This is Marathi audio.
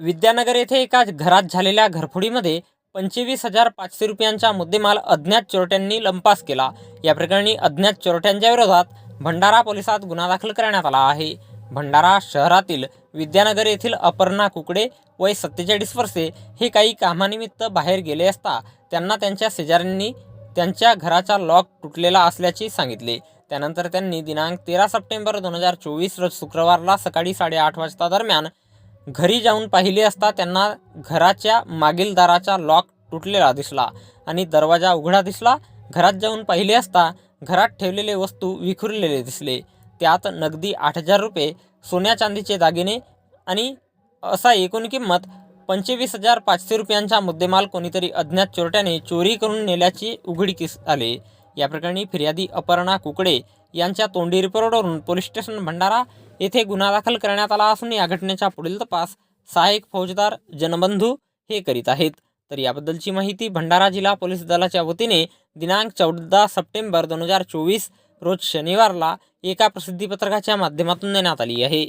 विद्यानगर येथे एका घरात झालेल्या घरफोडीमध्ये पंचवीस हजार पाचशे रुपयांचा मुद्देमाल अज्ञात चोरट्यांनी लंपास केला. या प्रकरणी अज्ञात चोरट्यांच्या विरोधात भंडारा पोलिसात गुन्हा दाखल करण्यात आला आहे. भंडारा शहरातील विद्यानगर येथील अपर्णा कुकडे वय सत्तेचाळीस वर्षे हे काही कामानिमित्त बाहेर गेले असता त्यांना त्यांच्या शेजाऱ्यांनी त्यांच्या घराचा लॉक तुटलेला असल्याचे सांगितले. त्यानंतर त्यांनी दिनांक तेरा सप्टेंबर दोन हजार चोवीस रोज शुक्रवारला सकाळी साडेआठ वाजता दरम्यान घरी जाऊन पाहिले असता त्यांना घराच्या मागील दाराचा लॉक तुटलेला दिसला आणि दरवाजा उघडा दिसला. घरात जाऊन पाहिले असता घरात ठेवलेले वस्तू विखुरलेले दिसले. त्यात नगदी आठ हजार रुपये सोन्या चांदीचे दागिने आणि असा एकूण किंमत पंचवीस हजार पाचशे रुपयांचा मुद्देमाल कोणीतरी अज्ञात चोरट्याने चोरी करून नेल्याची उघडकीस आले. या प्रकरणी फिर्यादी अपर्णा कुकडे यांच्या तोंडी रिपोर्टवरून पोलीस स्टेशन भंडारा येथे गुन्हा दाखल करण्यात आला असून या घटनेचा पुढील तपास सहाय्यक फौजदार जनबंधू हे करीत आहेत. तर याबद्दलची माहिती भंडारा जिल्हा पोलीस दलाच्या वतीने दिनांक चौदा सप्टेंबर दोन हजार चोवीस रोज शनिवारला एका प्रसिद्धीपत्रकाच्या माध्यमातून देण्यात आली आहे.